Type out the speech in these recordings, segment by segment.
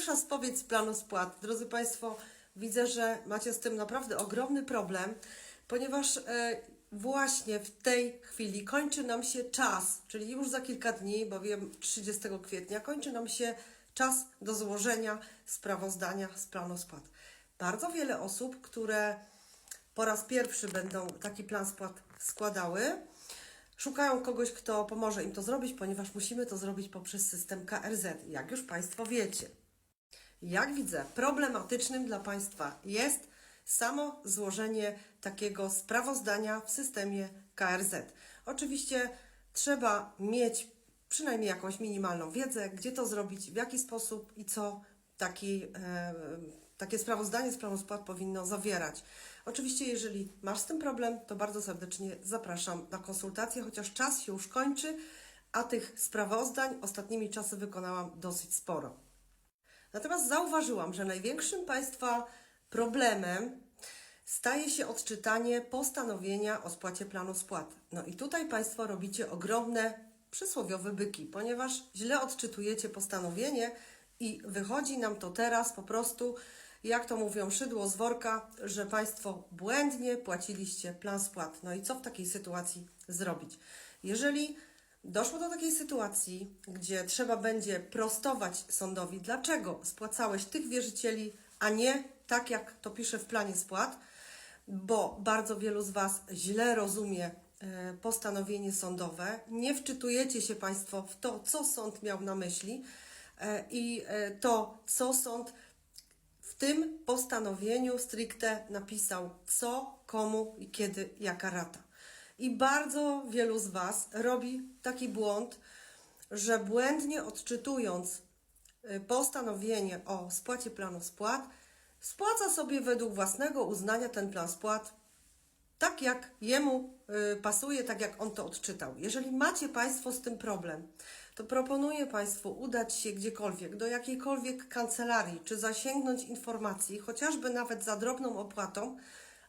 Pierwsza spowiedź z planu spłat. Drodzy Państwo, widzę, że macie z tym naprawdę ogromny problem, ponieważ e, właśnie w tej chwili kończy nam się czas, czyli już za kilka dni, bowiem 30 kwietnia, kończy nam się czas do złożenia sprawozdania z planu spłat. Bardzo wiele osób, które po raz pierwszy będą taki plan spłat składały, Szukają kogoś, kto pomoże im to zrobić, ponieważ musimy to zrobić poprzez system KRZ, jak już Państwo wiecie. Jak widzę, problematycznym dla Państwa jest samo złożenie takiego sprawozdania w systemie KRZ. Oczywiście trzeba mieć przynajmniej jakąś minimalną wiedzę, gdzie to zrobić, w jaki sposób i co taki, e, takie sprawozdanie z planu spłat powinno zawierać. Oczywiście, jeżeli masz z tym problem, to bardzo serdecznie zapraszam na konsultację, chociaż czas się już kończy, a tych sprawozdań ostatnimi czasy wykonałam dosyć sporo. Natomiast zauważyłam, że największym Państwa problemem staje się odczytanie postanowienia o spłacie planu spłat. No i tutaj Państwo robicie ogromne przysłowiowe byki, ponieważ źle odczytujecie postanowienie i wychodzi nam to teraz po prostu, jak to mówią, szydło z worka, że Państwo błędnie płaciliście plan spłat. No i co w takiej sytuacji zrobić? Jeżeli Doszło do takiej sytuacji, gdzie trzeba będzie prostować sądowi, dlaczego spłacałeś tych wierzycieli, a nie tak, jak to pisze w planie spłat, bo bardzo wielu z Was źle rozumie e, postanowienie sądowe, nie wczytujecie się Państwo w to, co sąd miał na myśli e, i e, to, co sąd w tym postanowieniu stricte napisał, co, komu i kiedy, jaka rata. I bardzo wielu z Was robi taki błąd, że błędnie odczytując y, postanowienie o spłacie planu spłat, spłaca sobie według własnego uznania ten plan spłat tak, jak jemu y, pasuje, tak jak on to odczytał. Jeżeli macie Państwo z tym problem, to proponuję Państwu udać się gdziekolwiek, do jakiejkolwiek kancelarii, czy zasięgnąć informacji, chociażby nawet za drobną opłatą,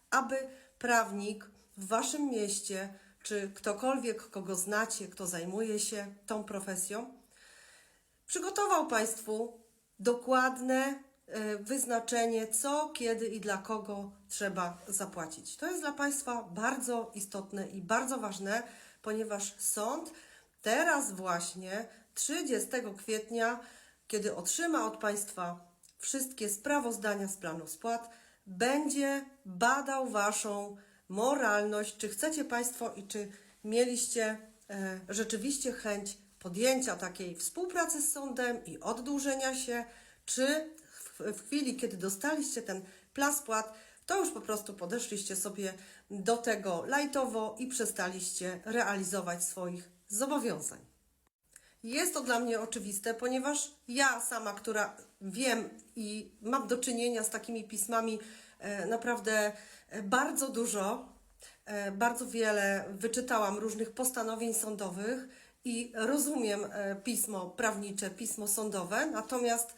aby prawnik w Waszym mieście, czy ktokolwiek, kogo znacie, kto zajmuje się tą profesją, przygotował Państwu dokładne e, wyznaczenie, co, kiedy i dla kogo trzeba zapłacić. To jest dla Państwa bardzo istotne i bardzo ważne, ponieważ sąd teraz właśnie 30 kwietnia, kiedy otrzyma od Państwa wszystkie sprawozdania z planu spłat, będzie badał Waszą moralność, czy chcecie Państwo i czy mieliście e, rzeczywiście chęć podjęcia takiej współpracy z sądem i oddłużenia się, czy w, chwili, kiedy dostaliście ten plan to już po prostu podeszliście sobie do tego lajtowo i przestaliście realizować swoich zobowiązań. Jest to dla mnie oczywiste, ponieważ ja sama, która wiem i mam do czynienia z takimi pismami naprawdę e, bardzo dużo, e, bardzo wiele wyczytałam różnych postanowień sądowych i rozumiem e, pismo prawnicze, pismo sądowe, natomiast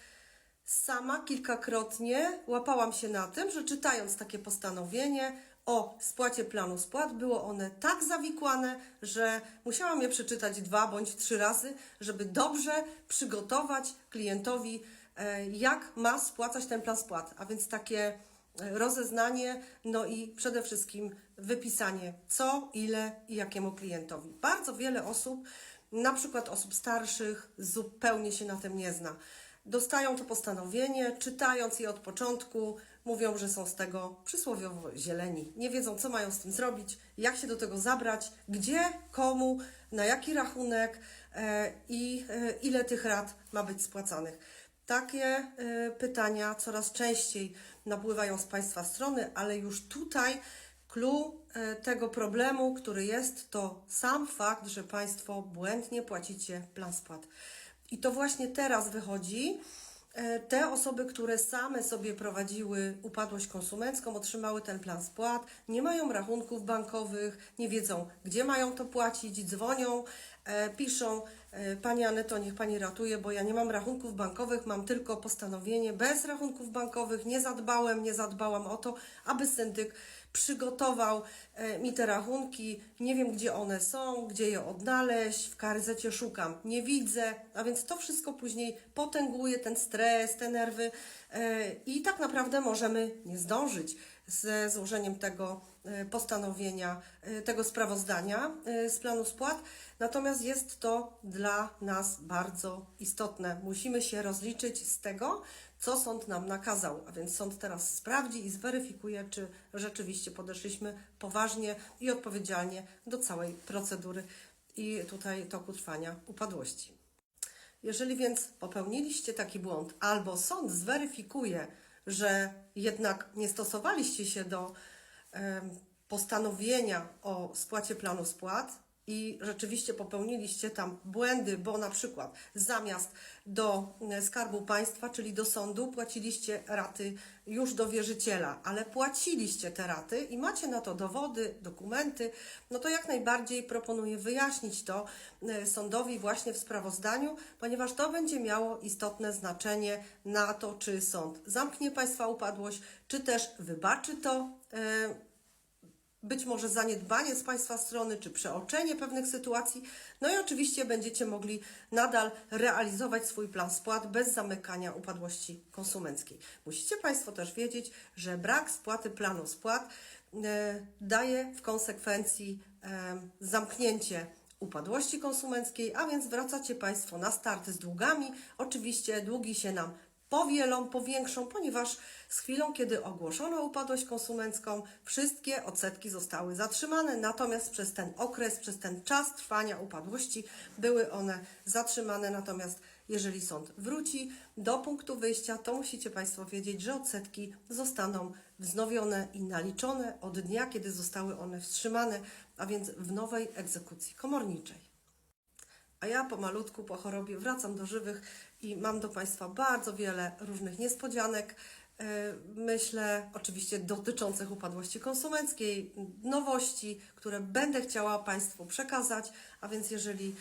sama kilkakrotnie łapałam się na tym, że czytając takie postanowienie o spłacie planu spłat, było one tak zawikłane, że musiałam je przeczytać dwa bądź trzy razy, żeby dobrze przygotować klientowi, e, jak ma spłacać ten plan spłat. A więc takie e, rozeznanie, no i przede wszystkim wypisanie co, ile i jakiemu klientowi. Bardzo wiele osób, na przykład osób starszych, zupełnie się na tym nie zna dostają to postanowienie, czytając je od początku, mówią, że są z tego przysłowiowo zieleni. Nie wiedzą, co mają z tym zrobić, jak się do tego zabrać, gdzie, komu, na jaki rachunek e, i e, ile tych rat ma być spłacanych. Takie e, pytania coraz częściej napływają z Państwa strony, ale już tutaj Clue e, tego problemu, który jest, to sam fakt, że Państwo błędnie płacicie plan spłat. I to właśnie teraz wychodzi. E, Te osoby, które same sobie prowadziły upadłość konsumencką, otrzymały ten plan spłat, nie mają rachunków bankowych, nie wiedzą, gdzie mają to płacić, dzwonią, e, piszą, e, Pani Aneto, niech Pani ratuje, bo ja nie mam rachunków bankowych, mam tylko postanowienie bez rachunków bankowych, nie zadbałem, nie zadbałam o to, aby syndyk przygotował e, mi te rachunki, nie wiem gdzie one są, gdzie je odnaleźć, w karyzecie szukam, nie widzę, a więc to wszystko później potęguje ten stres, te nerwy e, i tak naprawdę możemy nie zdążyć ze złożeniem tego e, postanowienia, e, tego sprawozdania e, z planu spłat. Natomiast jest to dla nas bardzo istotne. Musimy się rozliczyć z tego, co sąd nam nakazał, a więc sąd teraz sprawdzi i zweryfikuje, czy rzeczywiście podeszliśmy poważnie i odpowiedzialnie do całej procedury i tutaj toku trwania upadłości. Jeżeli więc popełniliście taki błąd, albo sąd zweryfikuje, że jednak nie stosowaliście się do postanowienia o spłacie planu spłat i rzeczywiście popełniliście tam błędy, bo na przykład zamiast do e, Skarbu Państwa, czyli do sądu, płaciliście raty już do wierzyciela, ale płaciliście te raty i macie na to dowody, dokumenty, no to jak najbardziej proponuję wyjaśnić to e, sądowi właśnie w sprawozdaniu, ponieważ to będzie miało istotne znaczenie na to, czy sąd zamknie Państwa upadłość, czy też wybaczy to. e, być może zaniedbanie z Państwa strony, czy przeoczenie pewnych sytuacji. No i oczywiście będziecie mogli nadal realizować swój plan spłat bez zamykania upadłości konsumenckiej. Musicie Państwo też wiedzieć, że brak spłaty planu spłat e, daje w konsekwencji e, zamknięcie upadłości konsumenckiej, a więc wracacie Państwo na start z długami. Oczywiście długi się nam powielą, powiększą, ponieważ z chwilą, kiedy ogłoszono upadłość konsumencką, wszystkie odsetki zostały zatrzymane, natomiast przez ten okres, przez ten czas trwania upadłości były one zatrzymane, natomiast jeżeli sąd wróci do punktu wyjścia, to musicie Państwo wiedzieć, że odsetki zostaną wznowione i naliczone od dnia, kiedy zostały one wstrzymane, a więc w nowej egzekucji komorniczej. A ja pomalutku po chorobie wracam do żywych i mam do Państwa bardzo wiele różnych niespodzianek. e, Myślę oczywiście dotyczących upadłości konsumenckiej, nowości, które będę chciała Państwu przekazać. A więc jeżeli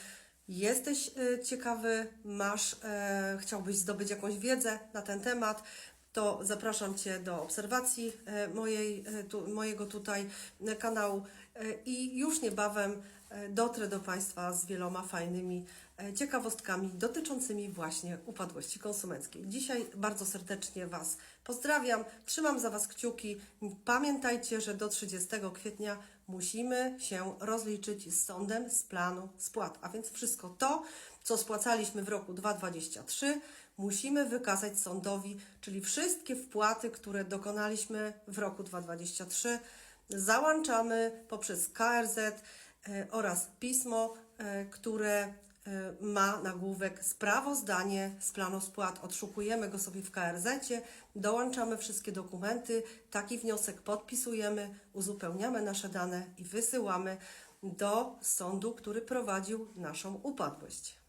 jesteś e, ciekawy, masz, e, chciałbyś zdobyć jakąś wiedzę na ten temat, to zapraszam Cię do obserwacji mojej, tu, mojego tutaj kanału i już niebawem e, dotrę do Państwa z wieloma fajnymi e, ciekawostkami dotyczącymi właśnie upadłości konsumenckiej. Dzisiaj bardzo serdecznie Was pozdrawiam, trzymam za Was kciuki. Pamiętajcie, że do 30 kwietnia musimy się rozliczyć z sądem z planu spłat, a więc wszystko to, co spłacaliśmy w roku 2023, musimy wykazać sądowi, czyli wszystkie wpłaty, które dokonaliśmy w roku 2023, załączamy poprzez KRZ e, oraz pismo, e, które e, ma nagłówek sprawozdanie z planu spłat. Odszukujemy go sobie w KRZ, dołączamy wszystkie dokumenty, taki wniosek podpisujemy, uzupełniamy nasze dane i wysyłamy do sądu, który prowadził naszą upadłość.